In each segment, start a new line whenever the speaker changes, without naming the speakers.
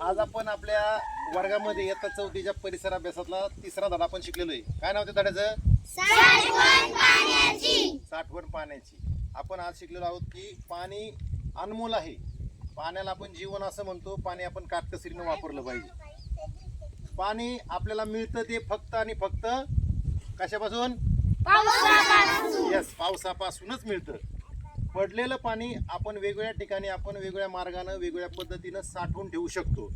आज आपण आपल्या वर्गामध्ये इयत्ता चौथीच्या परिसर अभ्यासातला तिसरा धडा आपण शिकलेलो आहे. काय नाव त्या धड्याचं? साठवण पाण्याची. आपण आज शिकलेलो आहोत की पाणी अनमोल आहे. पाण्याला आपण जीवन असं म्हणतो पाणी आपण काटकसरीनं वापरलं पाहिजे. पाणी आपल्याला मिळतं ते फक्त आणि फक्त कशापासून? येस पावसापासूनच मिळतं. पडलेलं पाणी आपण वेगवेगळ्या ठिकाणी आपण वेगवेगळ्या मार्गानं वेगवेगळ्या पद्धतीनं साठवून ठेवू शकतो.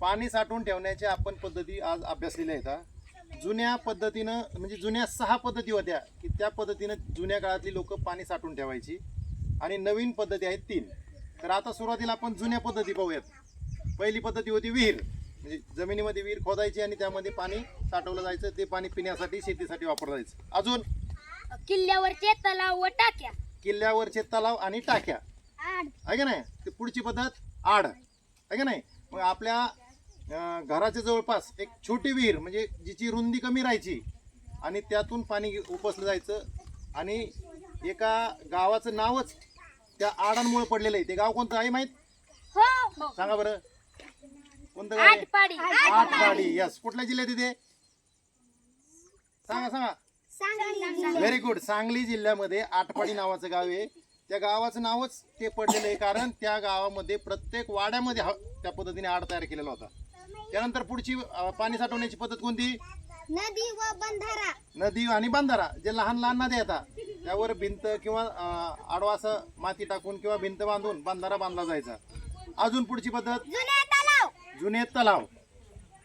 पाणी साठवून ठेवण्याच्या आपण पद्धती आज अभ्यासलेल्या आहेत जुन्या पद्धतीनं म्हणजे जुन्या सहा पद्धती होत्या की त्या पद्धतीनं जुन्या काळातली लोक पाणी साठवून ठेवायची. आणि नवीन पद्धती आहेत तीन. तर आता सुरुवातीला आपण जुन्या पद्धती पाहूयात. पहिली पद्धती होती विहीर. म्हणजे जमिनीमध्ये विहीर खोदायची आणि त्यामध्ये पाणी साठवलं जायचं ते पाणी पिण्यासाठी शेतीसाठी वापरलं जायचं. अजून?
किल्ल्यावरचे तलाव व टाक्या.
किल्ल्यावरचे तलाव आणि टाक्या. आहे का नाही? ते पुढची पद्धत आड. आहे का नाही? मग आपल्या अं, घराच्या जवळपास एक छोटी विहीर म्हणजे जिची रुंदी कमी राहायची आणि त्यातून पाणी घे- उपसलं जायचं आणि एका गावाचं नावच त्या आडांमुळे पडलेलं आहे. ते गाव कोणतं आहे माहीत?
हो.
सांगा बरं. कोणतं गाव आहे?
आटपाडी.
यस कुठल्या जिल्ह्यात येते सांगा सांगा. व्हेरी गुड सांगली जिल्ह्यामध्ये आटपाडी नावाचं गाव आहे. त्या गावाचं नावच ते पडलेलं आहे कारण त्या गावामध्ये प्रत्येक वाड्यामध्ये हा- त्या पद्धतीने आड तयार केलेला होता. त्यानंतर पुढची अं, पाणी साठवण्याची पद्धत कोणती?
नदी व बंधारा.
नदी आणि बांधारा जे लहान लहान नद्या येतात. त्यावर भिंत किंवा अं, आडवा असं माती टाकून किंवा भिंत बांधून बांधारा बांधला जायचा. अजून पुढची पद्धत?
जुने तलाव.
जुने तलाव.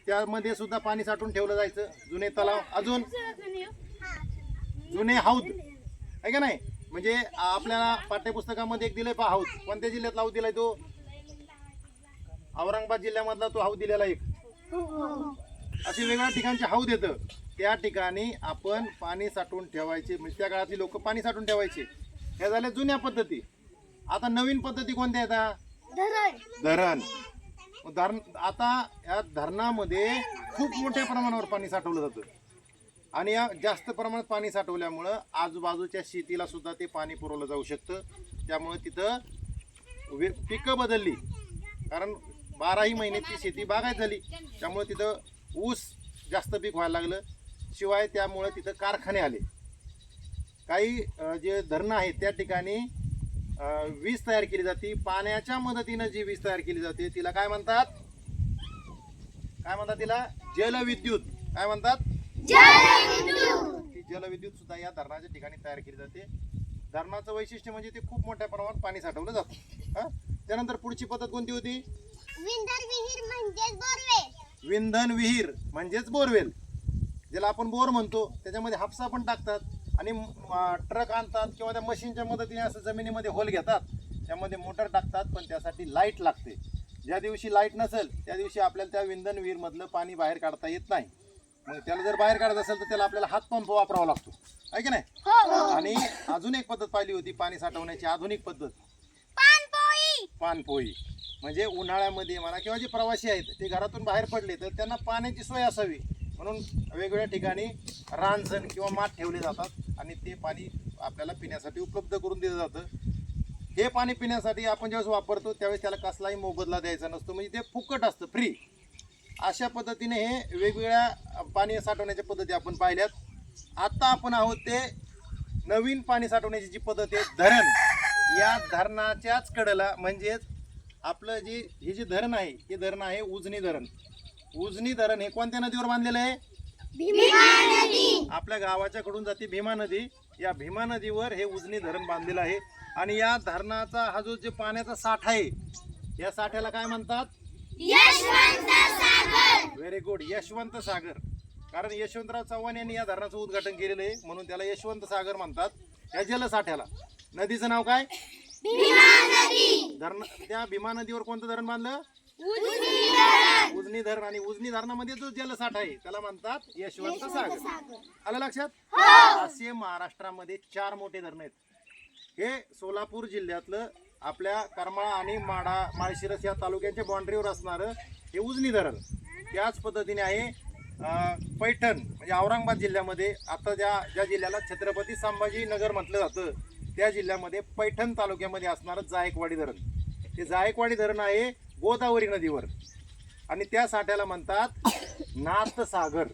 त्यामध्ये सुद्धा पाणी साठवून ठेवलं जायचं. जुने तलाव. अजून? जुने हौद. आहे का नाही? म्हणजे आपल्याला पाठ्यपुस्तकामध्ये एक दिलंय पहा हौद. कोणत्या जिल्ह्यात हौद दिलाय तो? औरंगाबाद जिल्ह्यामधला तो हौद दिलेला एक. अशी वेगवेगळ्या ठिकाणचे हौद येतं. त्या ठिकाणी आपण पाणी साठवून ठेवायचे. म्हणजे त्या काळातली लोक पाणी साठवून ठेवायचे. हे झाल्या जुन्या पद्धती. आता नवीन पद्धती कोणत्या येतात
धरण.
धरण आता या धरणामध्ये खूप मोठ्या प्रमाणावर पाणी साठवलं जातं. आणि या जास्त प्रमाणात पाणी साठवल्यामुळं आजूबाजूच्या शेतीला सुद्धा ते पाणी पुरवलं जाऊ शकतं. त्यामुळे तिथं वे पिकं बदलली. कारण बाराही महिने ती शेती बागायत झाली. त्यामुळे तिथं ऊस जास्त पीक व्हायला लागलं. शिवाय त्यामुळे तिथं कारखाने आले. काही जे धरणं आहेत त्या ठिकाणी वीज तयार केली जाते. पाण्याच्या मदतीनं जी वीज तयार केली जाते तिला काय म्हणतात? काय म्हणतात तिला? जलविद्युत. काय म्हणतात? जलविद्युत सुद्धा या धरणाच्या ठिकाणी तयार केली जाते. धरणाचं वैशिष्ट्य म्हणजे ते खूप मोठ्या प्रमाणात पाणी साठवलं जातं. हा? त्यानंतर पुढची पद्धत कोणती होती?
विंदर विहीर म्हणजेच बोरवेल.
विंधन विहीर म्हणजेच बोरवेल. ज्याला आपण बोर म्हणतो त्याच्यामध्ये हापसा पण टाकतात आणि ट्रक आणतात किंवा त्या मशीनच्या मदतीने असं जमिनीमध्ये होल घेतात. त्यामध्ये मोटर टाकतात पण त्यासाठी लाइट लागते. ज्या दिवशी लाइट नसेल त्या दिवशी आपल्याला त्या विंधन विहीरमधलं पाणी बाहेर काढता येत नाही. मग त्याला जर बाहेर काढत असेल तर त्याला आपल्याला हातपंप वापरावा लागतो. आहे की नाही? आणि अजून एक पद्धत पाहिली होती पाणी साठवण्याची आधुनिक पद्धत.
पानपोई
पानपोई म्हणजे उन्हाळ्यामध्ये म्हणा किंवा जे प्रवासी आहेत ते घरातून बाहेर पडले तर त्यांना पाण्याची सोय असावी. म्हणून वेगवेगळ्या ठिकाणी रांजण किंवा माठ ठेवले जातात आणि ते पाणी आपल्याला पिण्यासाठी उपलब्ध करून दिलं जातं. हे पाणी पिण्यासाठी आपण ज्यावेळेस वापरतो त्यावेळेस त्याला कसलाही मोबदला द्यायचा नसतो. म्हणजे ते फुकट असतं फ्री अशा पद्धतीने हे वेगवेगळ्या पाणी साठवण्याच्या पद्धती आपण पाहिल्यात. आता आपण आहोत ते नवीन पाणी साठवण्याची जी पद्धत आहे धरण. या धरणाच्याच कडेला म्हणजेच आपलं जे हे जे धरण आहे हे धरण आहे उजनी धरण. उजनी धरण हे कोणत्या नदीवर बांधलेलं आहे? आपल्या गावाच्या कडून जाते भीमा नदी. या भीमा नदीवर हे उजनी धरण बांधलेलं आहे. आणि या धरणाचा हा जो जे पाण्याचा साठा आहे या साठ्याला काय म्हणतात. Very good Yashwant Sagar. कारण यशवंतराव चव्हाण यांनी या धरणाचं उद्घाटन केलेलं आहे. म्हणून त्याला यशवंत सागर म्हणतात. या जलसाठ्याला नदीचं नाव काय? धरण त्या भीमा नदीवर कोणतं धरण बांधलं? उजनी धरण. आणि उजनी धरणामध्ये जो जलसाठा आहे त्याला म्हणतात यशवंत सागर. आलं लक्षात? असे महाराष्ट्रामध्ये चार मोठे धरण आहेत. हे सोलापूर जिल्ह्यातलं आपल्या करमाळा आणि माडा माळशिरस या तालुक्यांच्या बाँड्रीवर असणारं हे उजनी धरण. त्याच पद्धतीने आहे पैठण म्हणजे औरंगाबाद जिल्ह्यामध्ये आता ज्या ज्या जिल्ह्याला छत्रपती संभाजीनगर म्हटलं जातं त्या जिल्ह्यामध्ये पैठण तालुक्यामध्ये असणारं जायकवाडी धरण. ते जायकवाडी धरण आहे गोदावरी नदीवर. आणि त्या साठ्याला म्हणतात नाथसागर.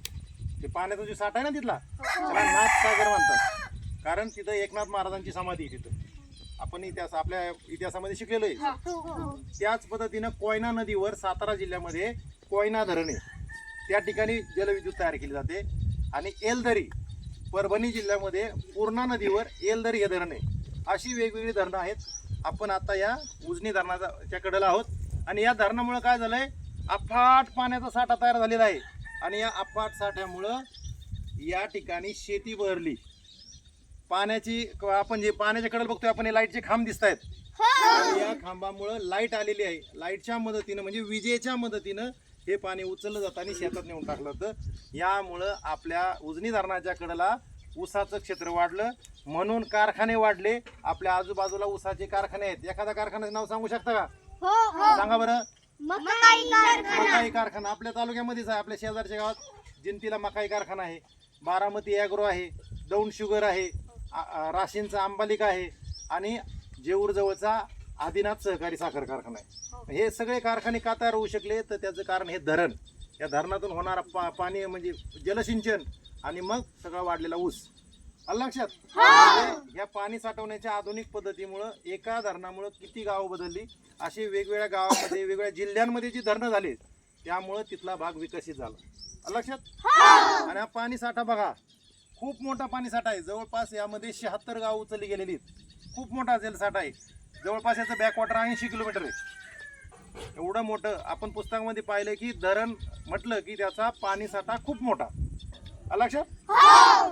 ते पाण्याचा जो साठा आहे ना तिथला त्याला नाथ सागर म्हणतात. कारण तिथं एकनाथ महाराजांची समाधी आहे तिथं. आपण इतिहास आपल्या इतिहासामध्ये शिकलेलो आहे. त्याच पद्धतीनं कोयना नदीवर सातारा जिल्ह्यामध्ये कोयना धरण आहे त्या ठिकाणी जलविद्युत तयार केली जाते. आणि एलदरी परभणी जिल्ह्यामध्ये पूर्णा नदीवर एलदरी हे धरण आहे अशी वेगवेगळी धरणं आहेत. आपण आता या उजनी धरणाचा च्या कडेला आहोत. आणि या धरणामुळे काय झालंय? अफाट पाण्याचा साठा तयार झालेला आहे. आणि या अफाट साठ्यामुळं या ठिकाणी शेती बहरली. पाण्याची आपण जे पाण्याच्या कडेला बघतोय आपण हे लाईटचे खांब दिसत आहेत आणि या खांबामुळं लाइट आलेली आहे. लाईटच्या मदतीनं म्हणजे विजेच्या मदतीनं हे पाणी उचललं जातं आणि शेतात नेऊन टाकलं होतं. यामुळं आपल्या उजनी धरणाच्या कडेला ऊसाचं क्षेत्र वाढलं. म्हणून कारखाने वाढले. आपल्या आजूबाजूला ऊसाचे कारखाने आहेत. एखादा कारखान्याचं नाव सांगू शकता का?
हो.
सांगा बरं.
मकाई कारखाना.
मकाई कारखाना. आपल्या तालुक्यामध्येच आहे. आपल्या शेजारच्या गावात जिंतीला मकाई कारखाना आहे. बारामती ॲग्रो आहे. दौंड शुगर आहे. राशींचा अंबालिका आहे आणि जेऊर जवळचा आदिनाथ सहकारी साखर कारखाना आहे. हे. सगळे कारखाने का तयार होऊ शकले? तर त्याचं कारण हे धरण. या धरणातून होणारा पा पाणी म्हणजे जलसिंचन आणि मग सगळा वाढलेला ऊस. लक्षात? म्हणजे या पाणी साठवण्याच्या आधुनिक पद्धतीमुळं एका धरणामुळं किती गावं बदलली? अशी वेगवेगळ्या गावामध्ये वेगवेगळ्या जिल्ह्यांमध्ये जी धरणं झाली त्यामुळं तिथला भाग विकसित झाला. लक्षात? आणि हा पाणी साठा बघा. खूप मोठा पाणी साठा आहे. जवळपास यामध्ये शहात्तर गाव उचलली गेलेली आहेत. खूप मोठा जलसाठा आहे. जवळपास याचं बॅकवॉटर ऐंशी किलोमीटर आहे. एवढं मोठं आपण पुस्तकामध्ये पाहिलं की धरण म्हटलं की त्याचा पाणी साठा खूप मोठा. आलं लक्षात? हो.